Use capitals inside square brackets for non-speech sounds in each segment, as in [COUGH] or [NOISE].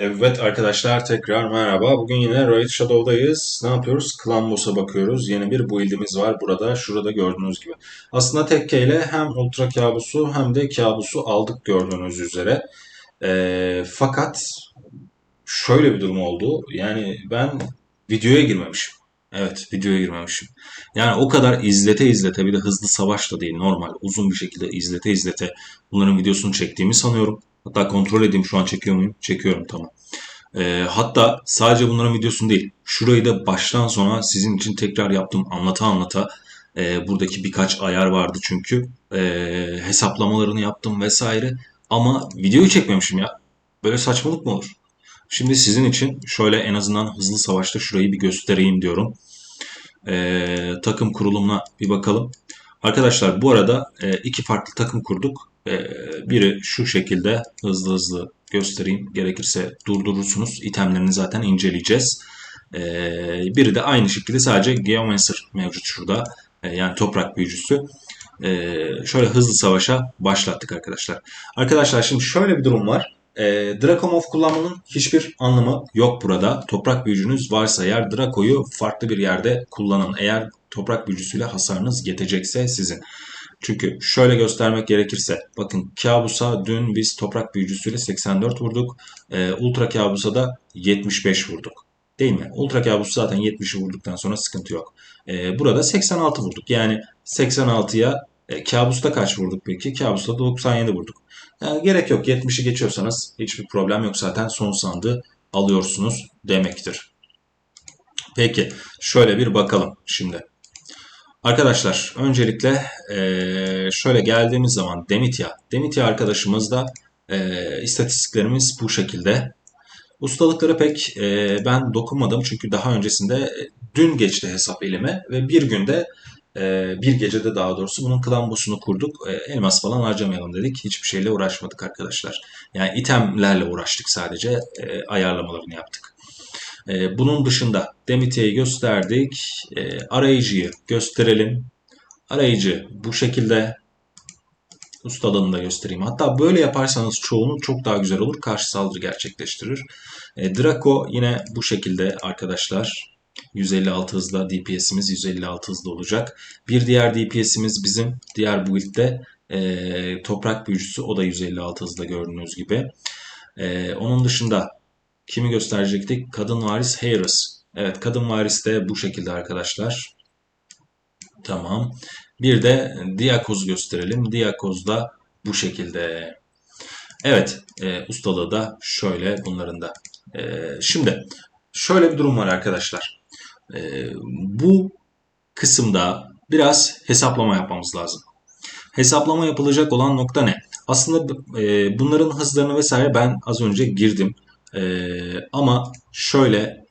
Evet arkadaşlar tekrar merhaba. Bugün yine Raid Shadow'dayız. Ne yapıyoruz? Clan Boss'a bakıyoruz. Yeni bir build'imiz var burada. Şurada gördüğünüz gibi. Aslında tekkeyle hem Ultra Kabus'u hem de Kabus'u aldık gördüğünüz üzere. Ee, fakat şöyle bir durum oldu. Yani ben videoya girmemişim. Evet videoya girmemişim. Yani o kadar izlete izlete bir de hızlı savaş da değil normal uzun bir şekilde izlete izlete bunların videosunu çektiğimi sanıyorum. Hatta kontrol edeyim şu an çekiyor muyum? Çekiyorum tamam. Ee, hatta sadece bunların videosunu değil. Şurayı da baştan sona sizin için tekrar yaptım anlata anlata. Ee, buradaki birkaç ayar vardı çünkü. Ee, hesaplamalarını yaptım vesaire. Ama videoyu çekmemişim ya. Böyle saçmalık mı olur? Şimdi sizin için şöyle en azından hızlı savaşta şurayı bir göstereyim diyorum. Ee, takım kurulumuna bir bakalım. Arkadaşlar bu arada e, iki farklı takım kurduk. E, biri şu şekilde hızlı hızlı göstereyim. Gerekirse durdurursunuz. İtemlerini zaten inceleyeceğiz. E, biri de aynı şekilde sadece Geomancer mevcut şurada. E, yani toprak büyücüsü. Şöyle hızlı savaşa başlattık arkadaşlar. Arkadaşlar şimdi şöyle bir durum var. E, Dracomov kullanmanın hiçbir anlamı yok burada. Toprak büyücünüz varsa eğer Draco'yu farklı bir yerde kullanın. Eğer toprak büyücüsüyle hasarınız yetecekse sizin. Çünkü şöyle göstermek gerekirse bakın kabusa dün biz toprak büyücüsüyle 84 vurduk. E, ultra kabusa da 75 vurduk. Değil mi? Ultra kabusu zaten 70'i vurduktan sonra sıkıntı yok. E, burada 86 vurduk. Yani 86'ya e, kabusta kaç vurduk peki? Kabusta 97 vurduk. Yani gerek yok. 70'i geçiyorsanız hiçbir problem yok. Zaten son sandığı alıyorsunuz demektir. Peki şöyle bir bakalım şimdi. Arkadaşlar öncelikle e, şöyle geldiğimiz zaman Demitya. Demitya arkadaşımız da e, istatistiklerimiz bu şekilde. Ustalıkları pek e, ben dokunmadım çünkü daha öncesinde e, dün geçti hesap elime ve bir günde bir gecede daha doğrusu bunun klan boss'unu kurduk. Elmas falan harcamayalım dedik. Hiçbir şeyle uğraşmadık arkadaşlar. Yani itemlerle uğraştık sadece. Ayarlamalarını yaptık. E, bunun dışında Demitya'yı gösterdik. E, arayıcıyı gösterelim. Arayıcı bu şekilde ustalığını da göstereyim. Hatta böyle yaparsanız çoğunu çok daha güzel olur. Karşı saldırı gerçekleştirir. E, Draco yine bu şekilde arkadaşlar. 156 hızla DPS'imiz 156 hızlı olacak. Bir diğer DPS'imiz bizim diğer build'de e, toprak büyücüsü. O da 156 hızla gördüğünüz gibi. E, onun dışında kimi gösterecektik? Kadın varis Harris. Evet kadın varis de bu şekilde arkadaşlar. Tamam. Bir de Diakoz gösterelim. Diakoz da bu şekilde. Evet e, ustalığı da şöyle bunların da. E, şimdi şöyle bir durum var arkadaşlar. E, bu kısımda biraz hesaplama yapmamız lazım. Hesaplama yapılacak olan nokta ne? Aslında e, bunların hızlarını vesaire ben az önce girdim. Ee, ama şöyle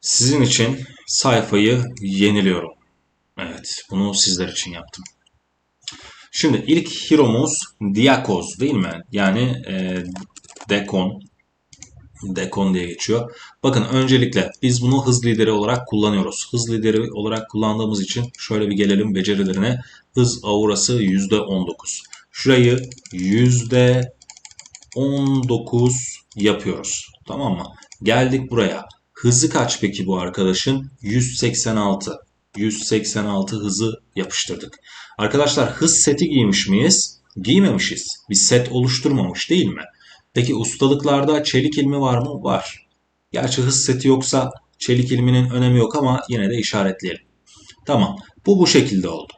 sizin için sayfayı yeniliyorum. Evet bunu sizler için yaptım. Şimdi ilk hero'muz Diakoz değil mi? Yani e, Dekon. Dekon diye geçiyor. Bakın öncelikle biz bunu hız lideri olarak kullanıyoruz. Hız lideri olarak kullandığımız için şöyle bir gelelim becerilerine. Hız aurası %19. Şurayı %19 yapıyoruz. Tamam mı? Geldik buraya. Hızı kaç peki bu arkadaşın? 186. 186 hızı yapıştırdık. Arkadaşlar hız seti giymiş miyiz? Giymemişiz. Bir set oluşturmamış değil mi? Peki ustalıklarda çelik ilmi var mı? Var. Gerçi hız seti yoksa çelik ilminin önemi yok ama yine de işaretleyelim. Tamam. Bu bu şekilde oldu.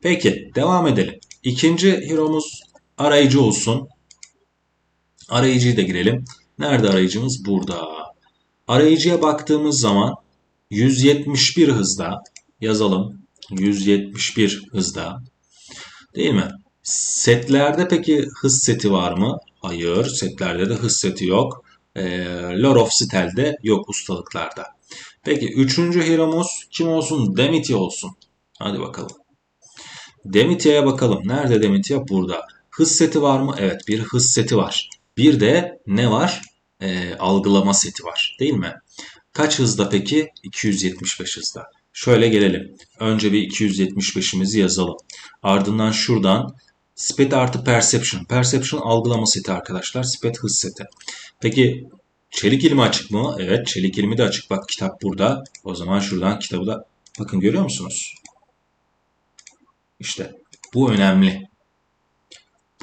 Peki devam edelim. İkinci hero'muz arayıcı olsun. Arayıcıyı da girelim. Nerede arayıcımız? Burada. Arayıcıya baktığımız zaman 171 hızda yazalım. 171 hızda. Değil mi? Setlerde peki hız seti var mı? Hayır. Setlerde de hız seti yok. E, Lord of Stel'de yok ustalıklarda. Peki üçüncü hero'muz kim olsun? Demitya olsun. Hadi bakalım. Demitya'ya bakalım. Nerede Demitya? Burada. Hız seti var mı? Evet bir hız seti var. Bir de ne var? E, algılama seti var değil mi? Kaç hızda peki? 275 hızda. Şöyle gelelim. Önce bir 275'imizi yazalım. Ardından şuradan Speed artı Perception. Perception algılama seti arkadaşlar. Speed hız seti. Peki Çelik ilmi açık mı? Evet çelik ilmi de açık. Bak kitap burada. O zaman şuradan kitabı da bakın görüyor musunuz? İşte bu önemli.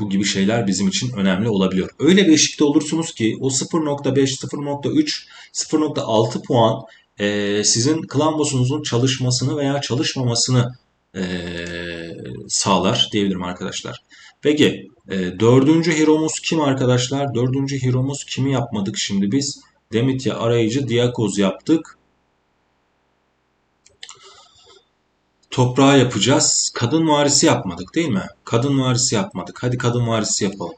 Bu gibi şeyler bizim için önemli olabiliyor. Öyle bir eşikte olursunuz ki o 0.5, 0.3, 0.6 puan e, sizin klambosunuzun çalışmasını veya çalışmamasını e, sağlar diyebilirim arkadaşlar. Peki e, dördüncü heromuz kim arkadaşlar? Dördüncü heromuz kimi yapmadık şimdi biz? Demitya arayıcı Diakoz yaptık. Toprağı yapacağız. Kadın varisi yapmadık değil mi? Kadın varisi yapmadık. Hadi kadın varisi yapalım.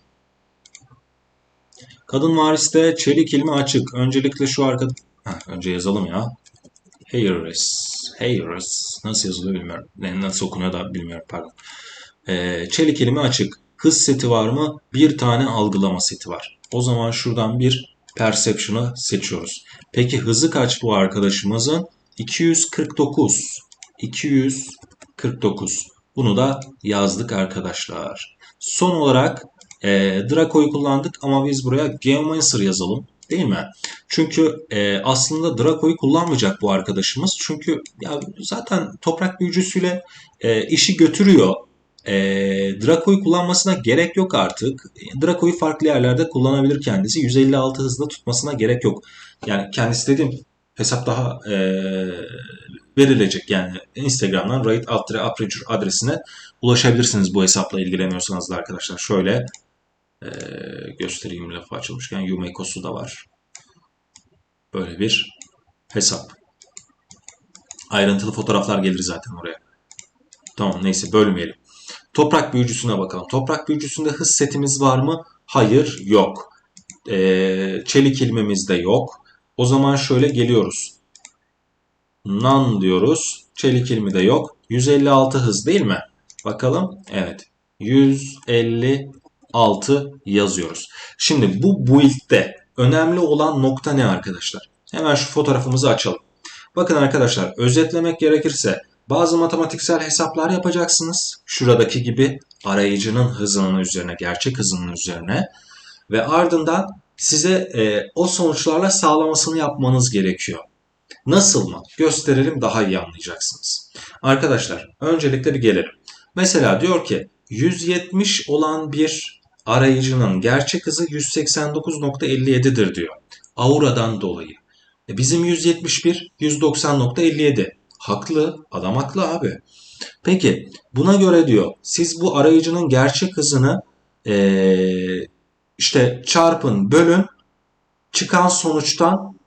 Kadın variste çelik ilmi açık. Öncelikle şu arka... Heh, önce yazalım ya. Harris. Harris. Nasıl yazılıyor bilmiyorum. Ne- Nasıl okunuyor da bilmiyorum pardon. Ee, çelik ilmi açık. Hız seti var mı? Bir tane algılama seti var. O zaman şuradan bir perception'ı seçiyoruz. Peki hızı kaç bu arkadaşımızın? 249. 249. Bunu da yazdık arkadaşlar. Son olarak e, Draco'yu kullandık ama biz buraya Geomancer yazalım. Değil mi? Çünkü e, aslında Draco'yu kullanmayacak bu arkadaşımız. Çünkü ya zaten toprak büyücüsüyle e, işi götürüyor. E, Draco'yu kullanmasına gerek yok artık. Draco'yu farklı yerlerde kullanabilir kendisi. 156 hızla tutmasına gerek yok. Yani kendisi dediğim hesap daha e, verilecek yani Instagram'dan Raid Altre Aperture adresine ulaşabilirsiniz bu hesapla ilgileniyorsanız da arkadaşlar. Şöyle e, göstereyim lafı açılmışken Yumeko'su da var. Böyle bir hesap. Ayrıntılı fotoğraflar gelir zaten oraya. Tamam neyse bölmeyelim. Toprak büyücüsüne bakalım. Toprak büyücüsünde hız setimiz var mı? Hayır yok. Ee, çelik ilmimiz de yok. O zaman şöyle geliyoruz. None diyoruz. Çelik ilmi de yok. 156 hız değil mi? Bakalım. Evet. 156 yazıyoruz. Şimdi bu build'de önemli olan nokta ne arkadaşlar? Hemen şu fotoğrafımızı açalım. Bakın arkadaşlar özetlemek gerekirse bazı matematiksel hesaplar yapacaksınız. Şuradaki gibi arayıcının hızının üzerine, gerçek hızının üzerine ve ardından size e, o sonuçlarla sağlamasını yapmanız gerekiyor. Nasıl mı? Gösterelim daha iyi anlayacaksınız. Arkadaşlar öncelikle bir gelelim. Mesela diyor ki 170 olan bir arayıcının gerçek hızı 189.57'dir diyor. Aura'dan dolayı. E bizim 171 190.57. Haklı. Adam haklı abi. Peki buna göre diyor siz bu arayıcının gerçek hızını eee, işte çarpın bölün çıkan sonuçtan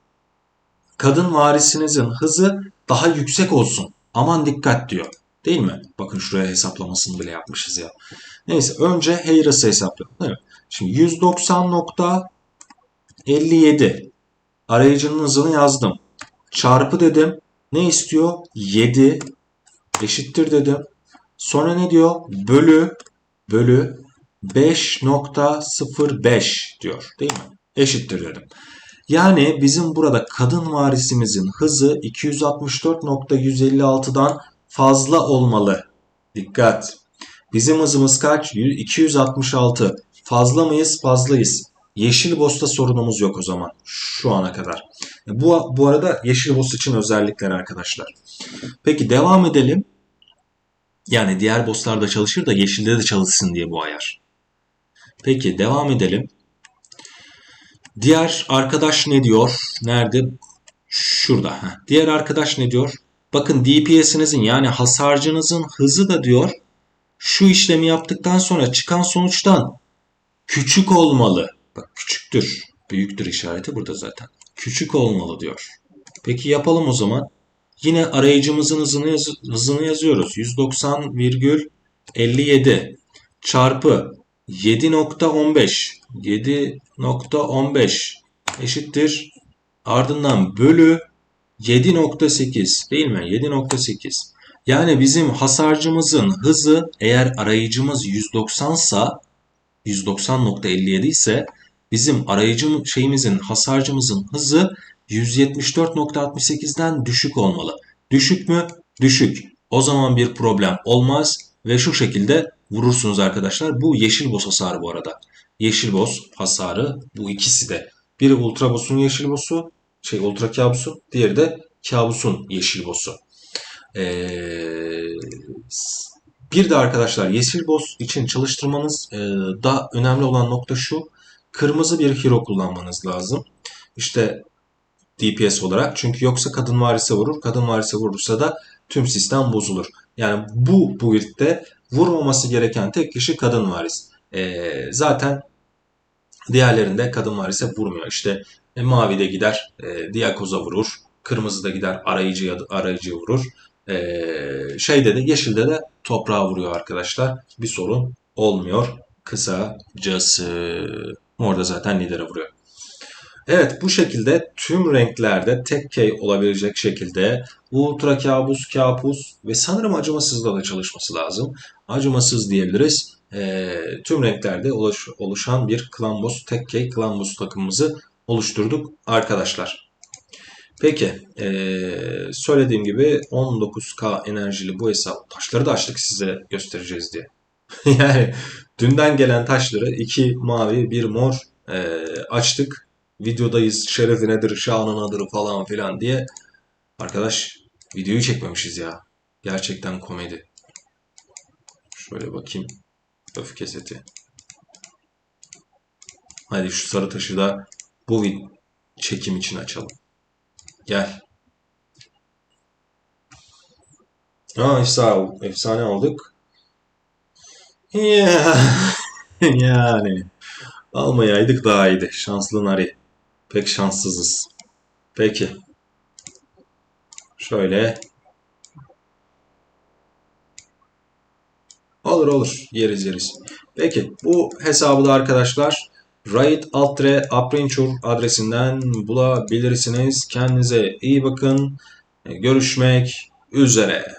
kadın varisinizin hızı daha yüksek olsun. Aman dikkat diyor. Değil mi? Bakın şuraya hesaplamasını bile yapmışız ya. Neyse önce Harris'ı hesaplayalım. Değil? Şimdi 190.57 arayıcının hızını yazdım. Çarpı dedim. Ne istiyor? 7 eşittir dedim. Sonra ne diyor? Bölü bölü 5.05 diyor. Değil mi? Eşittir dedim. Yani bizim burada kadın varisimizin hızı 264.156'dan fazla olmalı. Dikkat. Bizim hızımız kaç? 266. Fazla mıyız? Fazlayız. Yeşil boss'ta sorunumuz yok o zaman. Şu ana kadar. Bu, bu arada yeşil boss için özellikler arkadaşlar. Peki devam edelim. Yani diğer bosslarda çalışır da yeşilde de çalışsın diye bu ayar. Peki devam edelim. Diğer arkadaş ne diyor? Nerede? Şurada. Heh. Diğer arkadaş ne diyor? Bakın DPS'inizin yani hasarcınızın hızı da diyor şu işlemi yaptıktan sonra çıkan sonuçtan küçük olmalı. Bak küçüktür. Büyüktür işareti burada zaten. Küçük olmalı diyor. Peki yapalım o zaman. Yine arayıcımızın hızını, yaz hızını yazıyoruz. 190,57 çarpı 7.15 7.15 eşittir. Ardından bölü 7.8 değil mi? 7.8. Yani bizim hasarcımızın hızı eğer arayıcımız 190 sa 190.57 ise bizim arayıcı şeyimizin hasarcımızın hızı 174.68'den düşük olmalı. Düşük mü? Düşük. O zaman bir problem olmaz ve şu şekilde vurursunuz arkadaşlar. Bu yeşil boss hasarı bu arada. Yeşil boss hasarı bu ikisi de Biri Ultra Boss'un yeşil boss'u, şey Ultra Kabus'un, diğeri de Kabus'un yeşil boss'u. Ee, bir de arkadaşlar yeşil boss için çalıştırmanız e, da önemli olan nokta şu. Kırmızı bir hero kullanmanız lazım. İşte DPS olarak. Çünkü yoksa kadın varise vurur. Kadın varise vurursa da tüm sistem bozulur. Yani bu build'de vurmaması gereken tek kişi kadın varis. Ee, zaten diğerlerinde kadın varise vurmuyor. İşte e, mavi de gider e, Diakoz'a vurur. Kırmızı da gider arayıcıya arayıcıya vurur. Ee, şeyde de yeşilde de toprağa vuruyor arkadaşlar. Bir sorun olmuyor. Kısacası. Orada zaten lidere vuruyor. Evet bu şekilde tüm renklerde tek key olabilecek şekilde ultra kabus, kabus ve sanırım acımasızla da çalışması lazım. Acımasız diyebiliriz. Ee, tüm renklerde oluş, oluşan bir clan boss, tek key clan boss takımımızı oluşturduk arkadaşlar. Peki ee, söylediğim gibi 19k enerjili bu hesap taşları da açtık size göstereceğiz diye. [LAUGHS] yani dünden gelen taşları iki mavi bir mor ee, açtık videodayız şerefi nedir şanı nedir falan filan diye. Arkadaş videoyu çekmemişiz ya. Gerçekten komedi. Şöyle bakayım. Öfke seti. Hadi şu sarı taşı da bu çekim için açalım. Gel. Aa efsane, efsane aldık. Ya, [LAUGHS] yani almayaydık daha iyiydi. Şanslı Nari. Pek şanssızız. Peki. Şöyle. Olur olur. Yeriz yeriz. Peki. Bu hesabı da arkadaşlar Raid Altre Aprenture adresinden bulabilirsiniz. Kendinize iyi bakın. Görüşmek üzere.